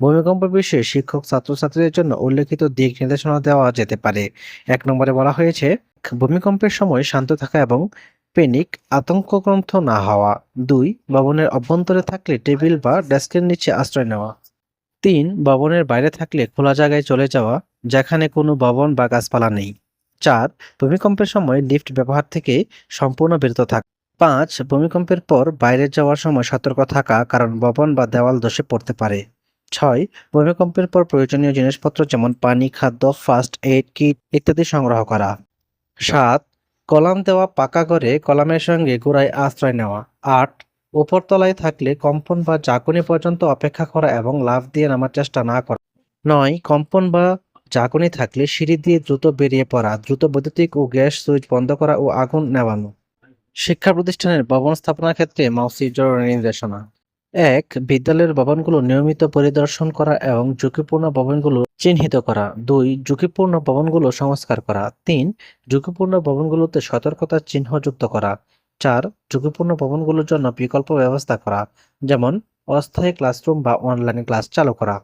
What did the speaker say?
ভূমিকম্প বিষয়ে শিক্ষক ছাত্রছাত্রীদের জন্য উল্লেখিত দিক নির্দেশনা দেওয়া যেতে পারে। এক নম্বরে বলা হয়েছে, ভূমিকম্পের সময় শান্ত থাকা এবং প্যানিক, আতঙ্কগ্রস্ত না হওয়া। দুই, ভবনের অভ্যন্তরে থাকলে টেবিল বা ডেস্কের নিচে আশ্রয় নেওয়া। তিন, ভবনের বাইরে থাকলে খোলা জায়গায় চলে যাওয়া, যেখানে কোনো ভবন বা গাছপালা নেই। চার, ভূমিকম্পের সময় লিফট ব্যবহার থেকে সম্পূর্ণ বিরত থাকা। পাঁচ, ভূমিকম্পের পর বাইরে যাওয়ার সময় সতর্ক থাকা, কারণ ভবন বা দেওয়াল দোষে পড়তে পারে। ছয়, ভূমিকম্পের পর প্রয়োজনীয় জিনিসপত্র যেমন পানি, খাদ্য ফার্স্ট এইড, কিট ইত্যাদি সংগ্রহ করা। সাত, কলাম দেওয়া পাকা ঘরে কলামের সঙ্গে গোড়ায় আশ্রয় নেওয়া। আট, উপরতলায় থাকলে কম্পন বা ঝাঁকুনি পর্যন্ত অপেক্ষা করা এবং লাফ দিয়ে নামার চেষ্টা না করা। নয়, কম্পন বা ঝাঁকুনি থাকলে সিঁড়ি দিয়ে দ্রুত বেরিয়ে পড়া, দ্রুত বৈদ্যুতিক ও গ্যাস সুইচ বন্ধ করা ও আগুন নেভানো। শিক্ষা প্রতিষ্ঠানের ভবন স্থাপনার ক্ষেত্রে মাউসি জরুরি নির্দেশনা। এক, বিদ্যালয়ের ভবনগুলো নিয়মিত পরিদর্শন করা এবং ঝুঁকিপূর্ণ ভবনগুলো চিহ্নিত করা। দুই, ঝুঁকিপূর্ণ ভবনগুলো সংস্কার করা। তিন, ঝুঁকিপূর্ণ ভবনগুলোতে সতর্কতা চিহ্ন যুক্ত করা। চার, ঝুঁকিপূর্ণ ভবনগুলোর জন্য বিকল্প ব্যবস্থা করা। যেমন, অস্থায়ী ক্লাসরুম বা অনলাইন ক্লাস চালু করা।